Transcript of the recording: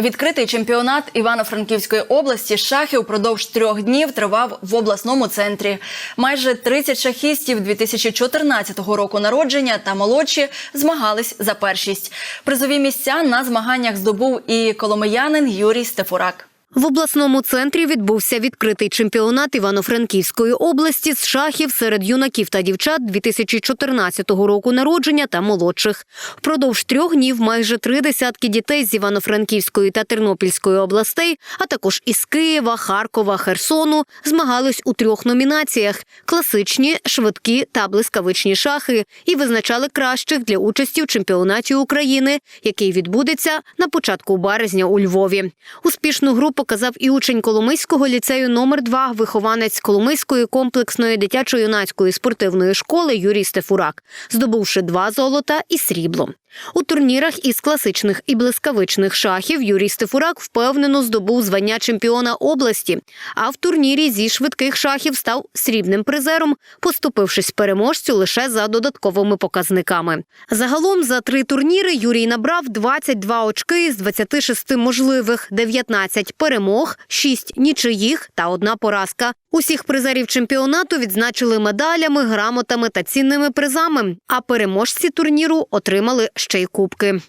Відкритий чемпіонат Івано-Франківської області шахи шахів впродовж трьох днів тривав в обласному центрі. Майже 30 шахістів 2014 року народження та молодші змагались за першість. Призові місця на змаганнях здобув і коломиянин Юрій Стефурак. В обласному центрі відбувся відкритий чемпіонат Івано-Франківської області з шахів серед юнаків та дівчат 2014 року народження та молодших. Впродовж трьох днів майже три десятки дітей з Івано-Франківської та Тернопільської областей, а також із Києва, Харкова, Херсону, змагались у трьох номінаціях: класичні, швидкі та блискавичні шахи, і визначали кращих для участі в чемпіонаті України, який відбудеться на початку березня у Львові. Успішну гру показав і учень Коломийського ліцею номер 2 вихованець Коломийської комплексної дитячо-юнацької спортивної школи Юрій Стефурак, здобувши два золота і срібло. У турнірах із класичних і блискавичних шахів Юрій Стефурак впевнено здобув звання чемпіона області, а в турнірі зі швидких шахів став срібним призером, поступившись переможцю лише за додатковими показниками. Загалом за три турніри Юрій набрав 22 очки з 26 можливих, 19 перемог, 6 нічиїх та одна поразка. Усіх призерів чемпіонату відзначили медалями, грамотами та цінними призами. А переможці турніру отримали ще й кубки.